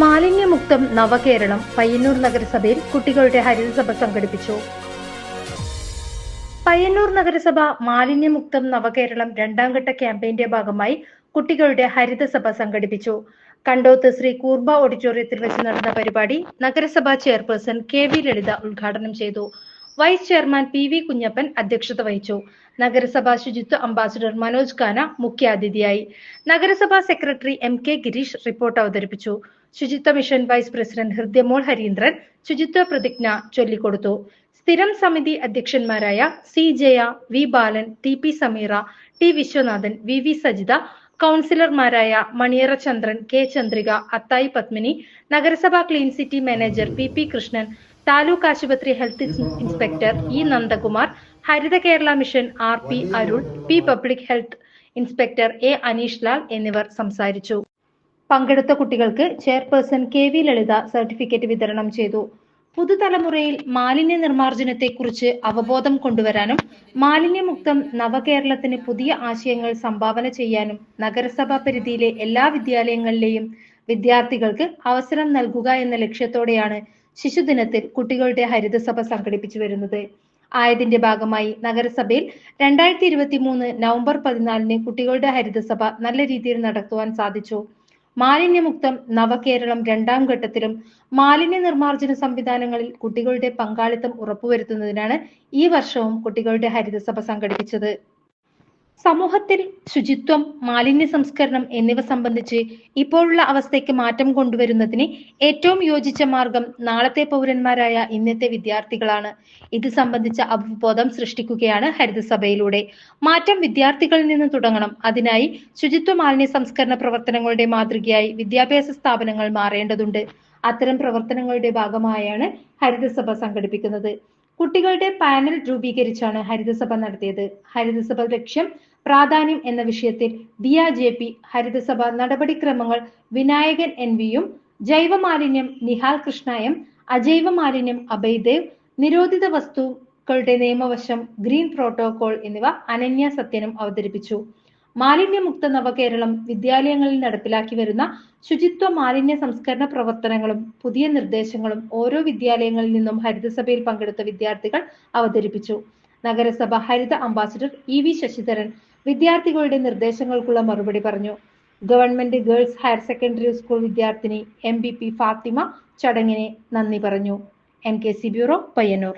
മാലിന്യമുക്തം നവകേരളം പയ്യന്നൂർ നഗരസഭയിൽ കുട്ടികളുടെ ഹരിതസഭ സംഘടിപ്പിച്ചു. പയ്യന്നൂർ നഗരസഭ മാലിന്യമുക്തം നവകേരളം രണ്ടാം ഘട്ട ക്യാമ്പയിന്റെ ഭാഗമായി കുട്ടികളുടെ ഹരിതസഭ സംഘടിപ്പിച്ചു. കണ്ടോത്ത് ശ്രീ കൂർബ ഓഡിറ്റോറിയത്തിൽ വെച്ച് നടന്ന പരിപാടി നഗരസഭാ ചെയർപേഴ്സൺ കെ വി ലളിത ഉദ്ഘാടനം ചെയ്തു. Vice chairman P V Kunhappan അധ്യക്ഷത വഹിച്ചു. നഗരസഭാ ശുചിത്വ അംബാസിഡർ മനോജ് ഖാന മുഖ്യാതിഥിയായി. നഗരസഭാ secretary M K Girish report അവതരിപ്പിച്ചു. ശുചിത്വ mission vice president Hridyamol Harindran ശുചിത്വ പ്രതിജ്ഞ ചൊല്ലിക്കൊടുത്തു. സ്ഥിരം സമിതി അധ്യക്ഷന്മാരായ C Jaya V Balan T P Sameera T Viswanathan V V Sajitha കൗൺസിലർമാരായ മണിയറ ചന്ദ്രൻ കെ ചന്ദ്രിക അത്തായി പത്മിനി നഗരസഭാ clean city manager P P Krishnan taluk ആശുപത്രി health inspector E Nandakumar Haritha Kerala mission R P Arul P public health inspector A Aneesh Lal എന്നിവർ സംസാരിച്ചു. പങ്കെടുത്ത കുട്ടികൾക്ക് chairperson K V Lalitha certificate വിതരണം ചെയ്തു. പുതുതലമുറയിൽ മാലിന്യ നിർമ്മാർജനത്തെക്കുറിച്ച് അവബോധം കൊണ്ടുവരാനും മാലിന്യമുക്തം നവകേരളത്തിന് പുതിയ ആശയങ്ങൾ സംഭാവന ചെയ്യാനും നഗരസഭാ പരിധിയിലെ എല്ലാ വിദ്യാലയങ്ങളിലെയും വിദ്യാർത്ഥികൾക്ക് അവസരം നൽകുക എന്ന ലക്ഷ്യത്തോടെയാണ് ശിശുദിനത്തിൽ കുട്ടികളുടെ ഹരിതസഭ സംഘടിപ്പിച്ചു വരുന്നത്. ആയതിന്റെ ഭാഗമായി നഗരസഭയിൽ രണ്ടായിരത്തി ഇരുപത്തി മൂന്ന് നവംബർ പതിനാലിന് കുട്ടികളുടെ ഹരിതസഭ നല്ല രീതിയിൽ നടത്തുവാൻ സാധിച്ചു. മാലിന്യമുക്തം നവകേരളം രണ്ടാം ഘട്ടത്തിലും മാലിന്യ നിർമ്മാർജന സംവിധാനങ്ങളിൽ കുട്ടികളുടെ പങ്കാളിത്തം ഉറപ്പുവരുത്തുന്നതിനാണ് ഈ വർഷവും കുട്ടികളുടെ ഹരിതസഭ സംഘടിപ്പിച്ചത്. സമൂഹത്തിൽ ശുചിത്വം മാലിന്യ സംസ്കരണം എന്നിവ സംബന്ധിച്ച് ഇപ്പോഴുള്ള അവസ്ഥയ്ക്ക് മാറ്റം കൊണ്ടുവരുന്നതിന് ഏറ്റവും യോജിച്ച മാർഗം നാളത്തെ പൗരന്മാരായ ഇന്നത്തെ വിദ്യാർത്ഥികളാണ്. ഇത് സംബന്ധിച്ച അവബോധം സൃഷ്ടിക്കുകയാണ് ഹരിതസഭയിലൂടെ. മാറ്റം വിദ്യാർത്ഥികളിൽ നിന്ന് തുടങ്ങണം. അതിനായി ശുചിത്വ മാലിന്യ സംസ്കരണ പ്രവർത്തനങ്ങളുടെ മാതൃകയായി വിദ്യാഭ്യാസ സ്ഥാപനങ്ങൾ മാറേണ്ടതുണ്ട്. അത്തരം പ്രവർത്തനങ്ങളുടെ ഭാഗമായാണ് ഹരിതസഭ സംഘടിപ്പിക്കുന്നത്. കുട്ടികളുടെ പാനൽ രൂപീകരിച്ചാണ് ഹരിതസഭ നടത്തിയത്. ഹരിതസഭ ലക്ഷ്യം പ്രാധാന്യം എന്ന വിഷയത്തിൽ ദിയ ജെ പി ഹരിതസഭ നടപടിക്രമങ്ങൾ വിനായകൻ എൻ വിയും ജൈവ മാലിന്യം നിഹാൽ കൃഷ്ണായം അജൈവ മാലിന്യം അഭയ്ദേവ് നിരോധിത വസ്തുക്കളുടെ നിയമവശം ഗ്രീൻ പ്രോട്ടോകോൾ എന്നിവ അനന്യ സത്യനും അവതരിപ്പിച്ചു. മാലിന്യമുക്ത നവകേരളം വിദ്യാലയങ്ങളിൽ നടപ്പിലാക്കി വരുന്ന ശുചിത്വ മാലിന്യ സംസ്കരണ പ്രവർത്തനങ്ങളും പുതിയ നിർദ്ദേശങ്ങളും ഓരോ വിദ്യാലയങ്ങളിൽ നിന്നും ഹരിതസഭയിൽ പങ്കെടുത്ത വിദ്യാർത്ഥികൾ അവതരിപ്പിച്ചു. നഗരസഭ ഹരിത അംബാസിഡർ ഇ വി ശശിധരൻ വിദ്യാർത്ഥികളുടെ നിർദ്ദേശങ്ങൾക്കുള്ള മറുപടി പറഞ്ഞു. Government girls higher secondary school വിദ്യാർത്ഥിനി എം ബി പി ഫാത്തിമ ചടങ്ങിനെ നന്ദി പറഞ്ഞു. N K C bureau Payyanur.